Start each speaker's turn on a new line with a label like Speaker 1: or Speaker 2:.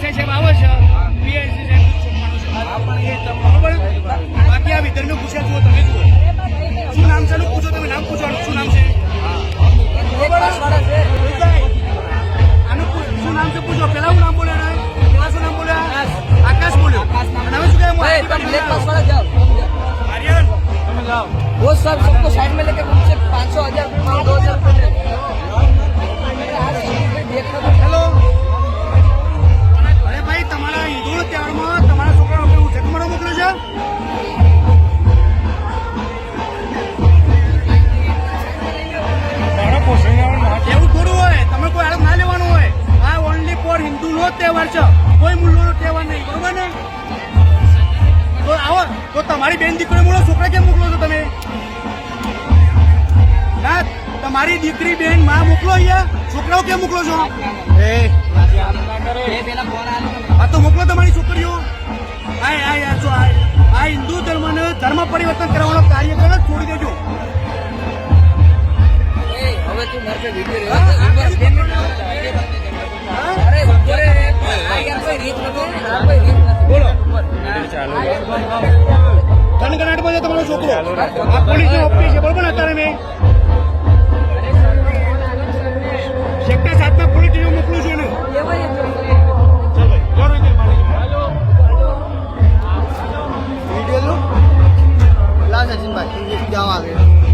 Speaker 1: PSI સાહેબ આવે છે. પીએસઆઈ સાહેબ બાકી આ વિધર્મી પૂછ્યા જુઓ તમે જુઓ. શું નામ છે પૂછો તમે નામ પૂછવાનું શું નામ છે? આનું શું નામ છે પૂછો? પેલા હું નામ બોલ્યો ને પેલા શું નામ બોલ્યા? આકાશ બોલ્યો. હવે શું કહે કોઈ મૂલ્યનો તહેવાર નહીં બરોબર ને? તો આવો તો તમારી બેન દીકરી મૂળો છોકરા કેમ મોકલો છો તમે? ના તમારી દીકરી બેનમાં મોકલો અહીંયા? છોકરાઓ કેમ મોકલો છો? એ. હા તો મોકલો તમારી છોકરીઓ. આય આય આ જો આય. આ હિન્દુ ધર્મ ધર્મને ધર્મ પરિવર્તન કરવાનો કાર્યક્રમ છોડી દેજો.
Speaker 2: હવે તું મારે વીડિયો
Speaker 1: બોલો. કનકનાટ બોલે તમારો છોકરો. આ પોલીસ નો ઓફિસ છે બરોબર અત્યારે મેં? સેક્ટર સાત પોલીસ મોકલું છું એને. લાસ જવા આવ્યો